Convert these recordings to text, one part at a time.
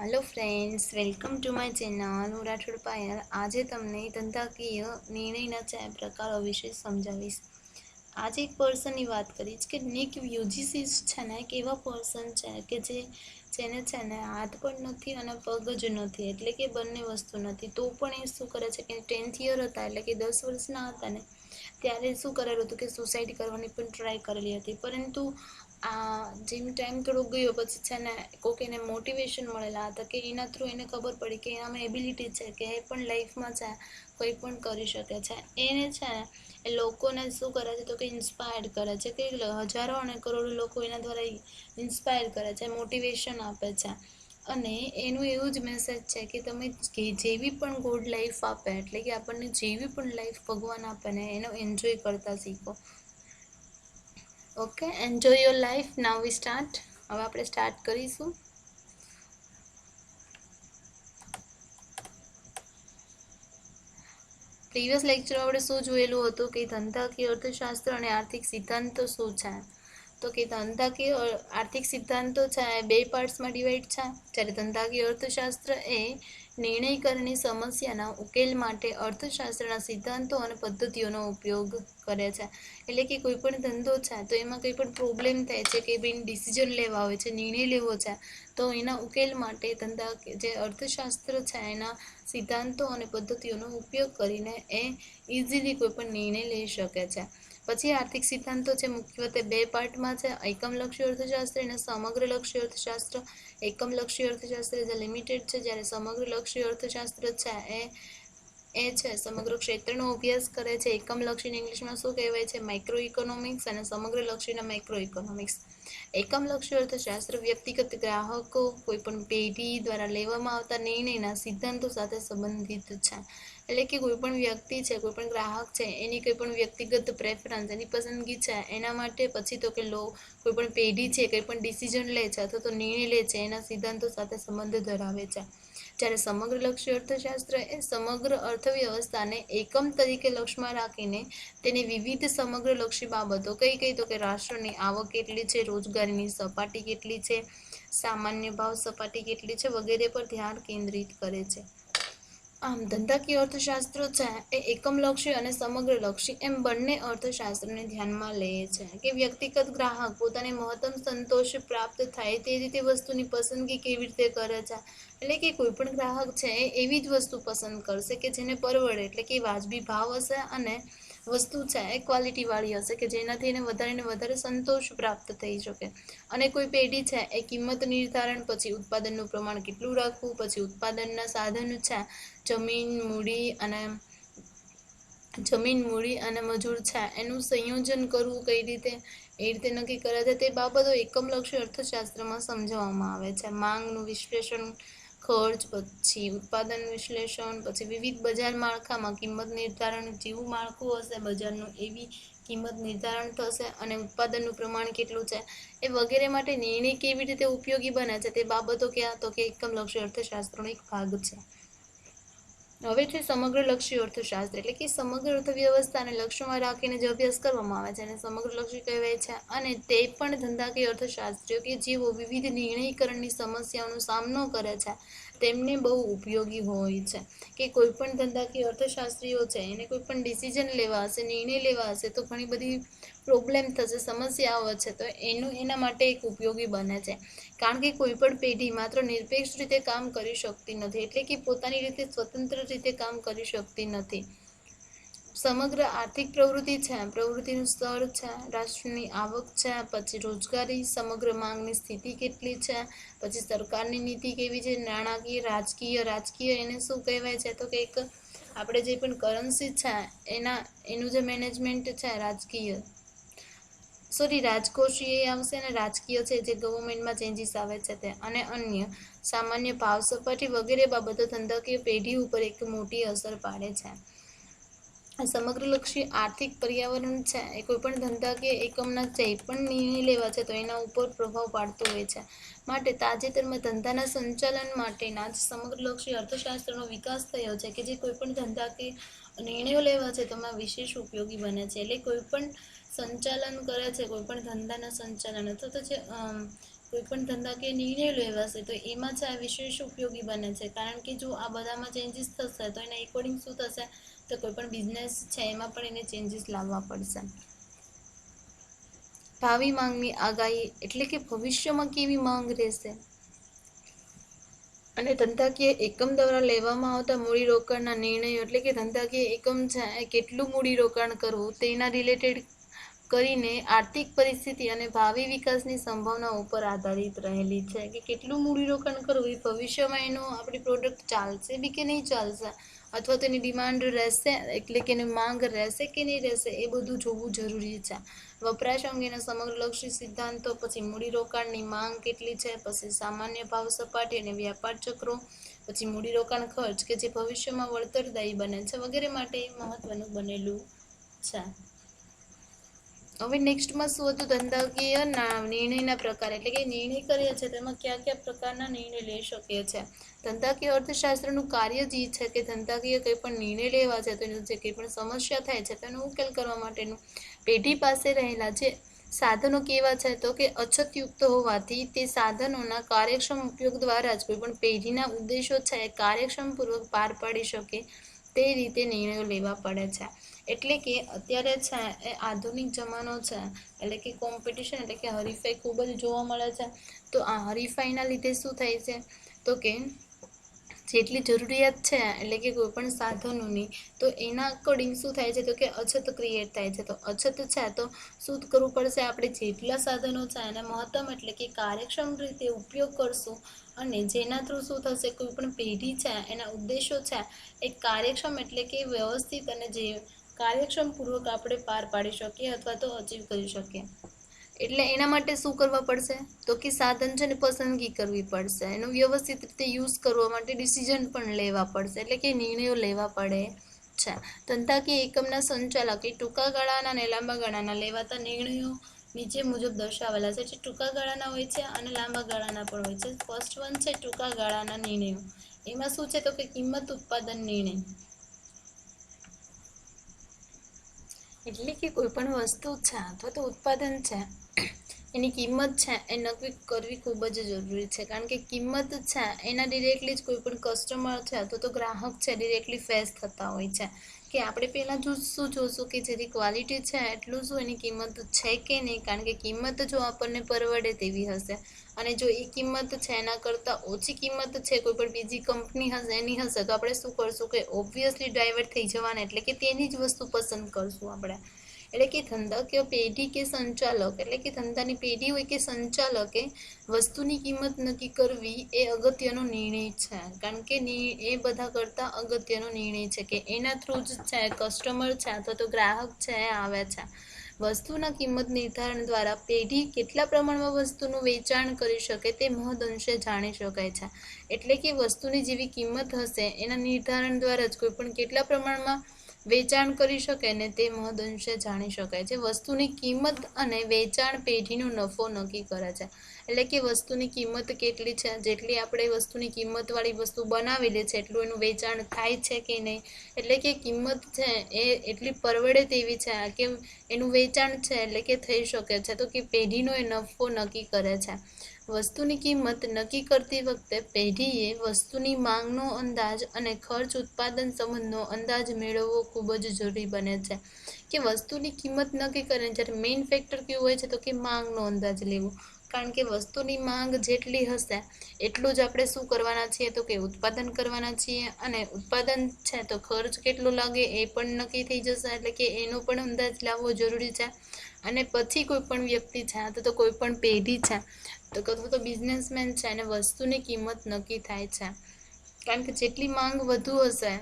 Hello friends welcome to my channel હું રાઠોડ પાયલ આજે તમને ધંધાકીય નિર્ણયના ચાર પ્રકારો વિશે સમજાવીશ. આજે એક પર્સનની વાત કરીશ કે નિક યુજીસી છે ને, એક એવા પર્સન છે કે જે, જેને છે ને હાથ પણ નથી અને પગ જ નથી, એટલે કે બંને વસ્તુ નથી. તો પણ એ શું કરે છે કે ટેન્થ યર હતા, એટલે કે દસ વર્ષના હતા ને, ત્યારે શું કરેલું હતું કે સુસાઇડ કરવાની પણ ટ્રાય કરેલી હતી. પરંતુ આ જેમ ટાઈમ થોડો ગયો, પછી છે ને કોઈક એને મોટિવેશન મળેલા હતા કે એના થ્રુ એને ખબર પડી કે એનામાં એબિલિટી છે કે એ પણ લાઈફમાં છે, કંઈ પણ કરી શકે છે. એને છે ને એ લોકોને શું કરે છે તો કે ઇન્સ્પાયર્ડ કરે છે કે હજારો અને કરોડો લોકો એના દ્વારા ઇન્સ્પાયર કરે છે મોટિવેશન આપે છે. અને એનું એવું જ મેસેજ છે કે તમે જેવી પણ ગુડ લાઈફ આપે, એટલે કે આપણને જેવી પણ લાઈફ ભગવાન આપે ને એનો એન્જોય કરતા શીખો. Okay enjoy your life now we start હવે આપણે સ્ટાર્ટ કરીશું. પ્રીવિયસ લેક્ચર આપણે શું જોયેલું હતું? કે ધંધાકીય અર્થશાસ્ત્ર અને આર્થિક સિદ્ધાંતો શું છે? તો કે ધંધાકીય આર્થિક સિદ્ધાંતો છે બે પાર્ટ્સમાં ડિવાઈડ છે જ્યારે ધંધાકીય અર્થશાસ્ત્ર એ નિર્ણય કરની સમસ્યાના ઉકેલ માટે અર્થશાસ્ત્રના સિદ્ધાંતો અને પદ્ધતિઓનો ઉપયોગ કરે છે. એટલે કે કોઈ પણ ધંધો છે તો એમાં કંઈ પણ પ્રોબ્લેમ થાય છે કે ભાઈ ડિસિઝન લેવા હોય છે, નિર્ણય લેવો છે, તો એના ઉકેલ માટે ધંધા જે અર્થશાસ્ત્ર છે, એના સિદ્ધાંતો અને પદ્ધતિઓનો ઉપયોગ કરીને એ ઇઝીલી કોઈ પણ નિર્ણય લઈ શકે છે. પછી આર્થિક સિદ્ધાંતો છે મુખ્યત્વે બે પાર્ટમાં છે એકમલક્ષી અર્થશાસ્ત્ર અને સમગ્ર લક્ષી અર્થશાસ્ત્ર. એકમલક્ષી અર્થશાસ્ત્ર જે લિમિટેડ છે, જ્યારે સમગ્ર લક્ષી અર્થશાસ્ત્ર છે, એ એ છે, સમગ્ર ક્ષેત્રનો અભ્યાસ કરે છે. એકમલક્ષીને ઇંગ્લિશમાં શું કહેવાય છે? માઇક્રો ઇકોનોમિક્સ અને સમગ્રલક્ષીના માઇક્રો ઇકોનોમિક્સ એકમલક્ષી અર્થશાસ્ત્ર વ્યક્તિગત ગ્રાહકો, કોઈપણ પેઢી દ્વારા લેવામાં આવતા નિર્ણયના સિદ્ધાંતો સાથે સંબંધિત છે. એટલે કે કોઈ પણ વ્યક્તિ છે, કોઈપણ ગ્રાહક છે, એની કોઈપણ વ્યક્તિગત પ્રેફરન્સ એની પસંદગી છે, એના માટે પછી તો કે લો કોઈ પણ પેઢી છે, કંઈ પણ ડિસિઝન લે છે અથવા તો નિર્ણય લે છે, એના સિદ્ધાંતો સાથે સંબંધ ધરાવે છે. જ્યારે સમગ્રલક્ષી અર્થશાસ્ત્ર એ સમગ્ર અર્થવ્યવસ્થાને એકમ તરીકે લક્ષ્યમાં રાખીને તેની વિવિધ સમગ્રલક્ષી બાબતો કઈ કઈ તો કે રાષ્ટ્રની આવક કેટલી છે, રોજગારીની સપાટી કેટલી છે, સામાન્ય ભાવ સપાટી કેટલી છે વગેરે પર ધ્યાન કેન્દ્રિત કરે છે. આમ ધંધાકીય અર્થશાસ્ત્ર છે એ એકમલક્ષી અને સમગ્રલક્ષી એમ બંને અર્થશાસ્ત્રને ધ્યાનમાં લે છે કે વ્યક્તિગત ગ્રાહક પોતાને મહત્તમ સંતોષ પ્રાપ્ત થાય તે રીતે વસ્તુની પસંદગી કેવી રીતે કરે છે એટલે કે કોઈ પણ ગ્રાહક છે એ એવી જ વસ્તુ પસંદ કરશે કે જેને પરવડે, એટલે કે વાજબી ભાવ હશે અને વસ્તુ છે એ ક્વોલિટીવાળી હશે કે જેનાથી એને વધારે ને વધારે સંતોષ પ્રાપ્ત થઈ શકે. અને કોઈ પેઢી છે એ કિંમત નિર્ધારણ પછી ઉત્પાદનનું પ્રમાણ કેટલું રાખવું, પછી ઉત્પાદનના સાધન છે, જમીન, મૂડી અને જમીન, મૂડી અને મજૂર છે, એનું સંયોજન કરવું કઈ રીતે, એ રીતે નક્કી કરે છે તે બાબતો એકમલક્ષી અર્થશાસ્ત્રમાં સમજાવવામાં આવે છે. માંગનું વિશ્લેષણ ખર્ચ, પછી ઉત્પાદન વિશ્લેષણ, પછી વિવિધ બજાર માળખામાં કિંમત નિર્ધારણ, જેવું માળખું હશે, બજારનું એવી કિંમત નિર્ધારણ થશે અને ઉત્પાદનનું પ્રમાણ કેટલું છે, એ વગેરે માટે નિર્ણય કેવી રીતે ઉપયોગી બને છે તે બાબતો ક્યાં? તો કે એકમલક્ષી અર્થશાસ્ત્રનો એક ભાગ છે. હવે છે સમગ્રલક્ષી અર્થશાસ્ત્ર એટલે કે સમગ્ર અર્થવ્યવસ્થાને લક્ષ્યમાં રાખીને જે અભ્યાસ કરવામાં આવે છે એને સમગ્રલક્ષી કહેવાય છે અને તે પણ ધંધાકીય અર્થશાસ્ત્રીઓ કે જેઓ વિવિધ નિર્ણયકરણની સમસ્યાઓનો સામનો કરે છે, તેમને બહુ ઉપયોગી હોય છે કે કોઈ પણ ધંધાકીય અર્થશાસ્ત્રીઓ છે એને કોઈ પણ ડિસિઝન લેવા હશે, નિર્ણય લેવા હશે તો ઘણી બધી પ્રોબ્લેમ થશે સમસ્યાઓ છે, તો એનું એના માટે એક ઉપયોગી બને છે. કારણ કે કોઈ પણ પેઢી માત્ર નિરપેક્ષ રીતે કામ કરી શકતી નથી, એટલે કે પોતાની રીતે સ્વતંત્ર રીતે કામ કરી શકતી નથી. સમગ્ર આર્થિક પ્રવૃત્તિ છે, પ્રવૃત્તિનું સ્તર છે, રાષ્ટ્રની આવક છે, પછી રોજગારી, સમગ્ર માંગની સ્થિતિ કેટલી છે, પછી સરકારની નીતિ કેવી છે, નાણાકીય, રાજકીય રાજકીય એને શું કહેવાય છે, તો કે એક આપણે જે પણ કરન્સી છે, એના, એનું જે મેનેજમેન્ટ છે, રાજકીય. સોરી, રાજકોષીય આવશે અને રાજકીય છે જે ગવર્મેન્ટમાં ચેન્જીસ આવે છે તે અને અન્ય સામાન્ય ભાવ સપાટી વગેરે બાબતો ધંધાકીય પેઢી ઉપર એક મોટી અસર પાડે છે. સમગ્રલક્ષી આર્થિક પર્યાવરણ છે, એ કોઈ પણ ધંધાકીય એકમના જે પણ નિર્ણય લેવા છે તો એના ઉપર પ્રભાવ પાડતો હોય છે. માટે તાજેતરમાં ધંધાના સંચાલન માટેના જ સમગ્રલક્ષી અર્થશાસ્ત્રનો વિકાસ થયો છે કે જે કોઈ પણ ધંધાકીય નિર્ણયો લેવા છે તેમાં વિશેષ ઉપયોગી બને છે. એટલે કોઈ પણ સંચાલન કરે છે, કોઈ પણ ધંધાના સંચાલન. અથવા તો જે કોઈ પણ કે નિર્ણય લેવાશે તો એમાં છે આ વિશેષ ઉપયોગી બને છે. કારણ કે જો આ બધામાં ચેન્જીસ થશે, તો એના એકોર્ડિંગ શું થશે? તો કોઈ પણ બિઝનેસ છે, એમાં પણ એને ચેન્જીસ લાવવા પડશે. ભાવિ માંગની આગાહી એટલે કે ભવિષ્યમાં કેવી માંગ રહેશે? અને ધંધાકીય એકમ દ્વારા લેવામાં આવતા મૂડીરોકાણના નિર્ણયો એટલે કે ધંધાકીય એકમ છે કેટલું મૂડીરોકાણ કરવું, તેના રિલેટેડ કરીને આર્થિક પરિસ્થિતિ અને ભાવિ વિકાસની સંભાવના ઉપર આધારિત રહેલી છે કે કેટલું મૂડીરોકાણ કરવું એ ભવિષ્યમાં એનું આપણી પ્રોડક્ટ ચાલશે બી કે નહીં ચાલશે? અથવા તો એની ડિમાન્ડ રહેશે, એટલે કે એની માંગ રહેશે કે નહીં રહેશે એ બધું જોવું જરૂરી છે. વપરાશ અંગેના સમગ્ર લક્ષી સિદ્ધાંતો, પછી મૂડીરોકાણની માંગ કેટલી છે, પછી સામાન્ય ભાવ સપાટી અને વ્યાપાર ચક્રો, પછી મૂડીરોકાણ ખર્ચ કે જે ભવિષ્યમાં વળતરદાયી બને છે વગેરે માટે મહત્વનું બનેલું છે. હવે નેક્સ્ટમાં શું હતું? ધંધાકીય ના- નિર્ણયના પ્રકાર. એટલે કે નિર્ણય કરીએ છીએ તેમાં કયા કયા પ્રકારના નિર્ણય લઈ શકીએ છીએ ધંધાકીય અર્થશાસ્ત્રનું કાર્ય જ છે કે ધંધાકીય કંઈ પણ નિર્ણય લેવા છે તો જે કંઈ પણ સમસ્યા થાય છે, તેનો ઉકેલ કરવા માટેનું. પેઢી પાસે રહેલા જે સાધનો કેવા છે? તો કે અછતયુક્ત હોવાથી તે સાધનોના કાર્યક્ષમ ઉપયોગ દ્વારા જ કોઈ પણ પેઢીના ઉદ્દેશો છે એ કાર્યક્ષમપૂર્વક પાર પાડી શકે. તે રીતે નિર્ણયો લેવા પડે છે. એટલે કે અત્યારે છે એ આધુનિક જમાનો છે, એટલે કે કોમ્પિટિશન એટલે કે હરીફાઈ ખૂબ જ જોવા મળે છે. તો આ હરીફાઈના લીધે શું થાય છે? તો કે જેટલી જરૂરિયાત છે, એટલે કે કોઈ પણ સાધનોની, તો એના અકોર્ડિંગ શું થાય છે? તો કે અછત ક્રિએટ થાય છે. તો અછત છે, તો શું કરવું પડશે? આપણે જેટલા સાધનો છે, એને મહત્તમ એટલે કે કાર્યક્ષમ રીતે ઉપયોગ કરશું અને જેના થ્રુ શું થશે? કોઈ પણ પેઢી છે, એના ઉદ્દેશો છે, એ કાર્યક્ષમ એટલે કે વ્યવસ્થિત અને જે કાર્યક્ષમપૂર્વક આપણે પાર પાડી શકીએ અથવા તો અચીવ કરી શકીએ. એટલે એના માટે શું કરવા પડશે? તો કે સાધન છે ને પસંદગી કરવી પડશે. એનો વ્યવસ્થિત રીતે યુઝ કરવા માટે ડિસિઝન પણ લેવા પડશે. એટલે કે નિર્ણયો લેવા પડે છે. ધંધાકીય એકમના સંચાલક ટૂંકા ગાળાના અને લાંબા ગાળાના લેવાતા નિર્ણયો નીચે મુજબ દર્શાવેલા છે. જે ટૂંકા ગાળાના હોય છે અને લાંબા ગાળાના પણ હોય છે. ફર્સ્ટ વન છે ટૂંકા ગાળાના નિર્ણયો. એમાં શું છે? તો કે કિંમત ઉત્પાદન નિર્ણય. એટલે કે કોઈ પણ વસ્તુ છે અથવા તો ઉત્પાદન છે એની કિંમત છે એ નક્કી કરવી ખૂબ જ જરૂરી છે. કારણ કે કિંમત છે, એના ડિરેક્ટલી જ કોઈ પણ કસ્ટમર છે, અથવા તો ગ્રાહક છે ડિરેક્ટલી ફેસ થતા હોય છે. કે આપણે પહેલાં જો શું જોશું કે જેની ક્વોલિટી છે, એટલું શું એની કિંમત છે કે નહીં? કારણ કે કિંમત જો આપણને પરવડે તેવી હશે. અને જો એ કિંમત છે, એના કરતાં ઓછી કિંમત છે, કોઈ પણ બીજી કંપની હશે, એની હશે, તો આપણે શું કરશું કે ઓબ્વિયસલી ડાયવર્ટ થઈ જવાના, એટલે કે તેની જ વસ્તુ પસંદ કરશું આપણે. એટલે કે ધંધાકીય પેઢી કે સંચાલક, એટલે કે ધંધાની પેઢી હોય કે સંચાલકે, વસ્તુની કિંમત નક્કી કરવી એ અગત્યનો નિર્ણય છે. કારણ કે એ બધા કરતાં અગત્યનો નિર્ણય છે કે એના થ્રુ જ છે કસ્ટમર છે, અથવા તો ગ્રાહક છે આવે છે. વસ્તુના કિંમત નિર્ધારણ દ્વારા પેઢી કેટલા પ્રમાણમાં વસ્તુનું વેચાણ કરી શકે તે મહદઅંશે જાણી શકાય છે. એટલે કે વસ્તુની જેવી કિંમત હશે એના નિર્ધારણ દ્વારા જ કોઈ પણ કેટલા પ્રમાણમાં વેચાણ કરી શકે ને તે મહદઅંશે જાણી શકાય છે. વસ્તુની કિંમત અને વેચાણ પેઢીનો નફો નક્કી કરે છે. એટલે કે વસ્તુની કિંમત કેટલી છે? જેટલી આપણે વસ્તુની કિંમતવાળી વસ્તુ બનાવેલી છે, એટલું એનું વેચાણ થાય છે કે નહીં? એટલે કે કિંમત છે એ એટલી પરવડે તેવી છે કે એનું વેચાણ છે એટલે કે થઈ શકે છે. તો કે પેઢીનો એ નફો નક્કી કરે છે. વસ્તુની કિંમત નક્કી કરતી વખતે પેઢીએ વસ્તુની માંગનો અંદાજ અને ખર્ચ ઉત્પાદન સંબંધનો અંદાજ મેળવવો ખૂબ જ જરૂરી બને છે. કે વસ્તુની કિંમત નક્કી કરે, જ્યારે મેઇન ફેક્ટર કેવું હોય છે તો કે માંગનો અંદાજ લેવો. કારણ કે વસ્તુની માંગ જેટલી હશે, એટલું જ આપણે શું કરવાના છીએ? તો કે ઉત્પાદન કરવાના છીએ અને ઉત્પાદન છે તો ખર્ચ કેટલો લાગે એ પણ નક્કી થઈ જશે, એટલે કે એનો પણ અંદાજ લાવવો જરૂરી છે. અને પછી કોઈ પણ વ્યક્તિ છે, અથવા તો કોઈ પણ પેઢી છે, તો અથવા તો બિઝનેસમેન છે અને વસ્તુની કિંમત નક્કી થાય છે. કારણ કે જેટલી માંગ વધુ હશે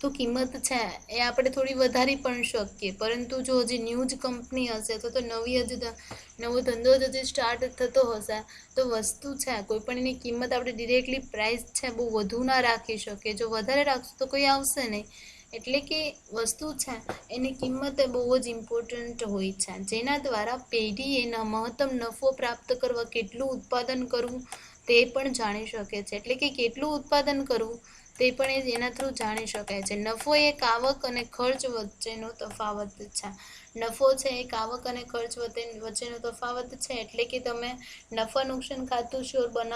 તો કિંમત છે, એ આપણે થોડી વધારી પણ શકીએ. પરંતુ જો હજી ન્યૂ જ કંપની હશે અથવા તો નવી જ નવો ધંધો જ હજી સ્ટાર્ટ થતો હશે. તો વસ્તુ છે, કોઈ પણ એની કિંમત આપણે ડિરેક્ટલી પ્રાઇસ છે, બહુ વધુ ના રાખી શકીએ. જો વધારે રાખશું, તો કોઈ આવશે નહીં. એટલે કે વસ્તુ છે, એની કિંમત બહુ જ ઇમ્પોર્ટન્ટ હોય છે. જેના દ્વારા પેઢી એના મહત્તમ નફો પ્રાપ્ત કરવા કેટલું ઉત્પાદન કરવું તે પણ જાણી શકે છે. એટલે કે કેટલું ઉત્પાદન કરવું તે પણ એના થ્રુ જાણી શકાય છે. નફો એક આવક અને ખર્ચ વચ્ચેનો તફાવત છે. નફો છે એક આવક અને ખર્ચ વચ્ચેનો તફાવત છે. એટલે કે તમે નફા નુકસાન ખાતું શ્યોર બનાવો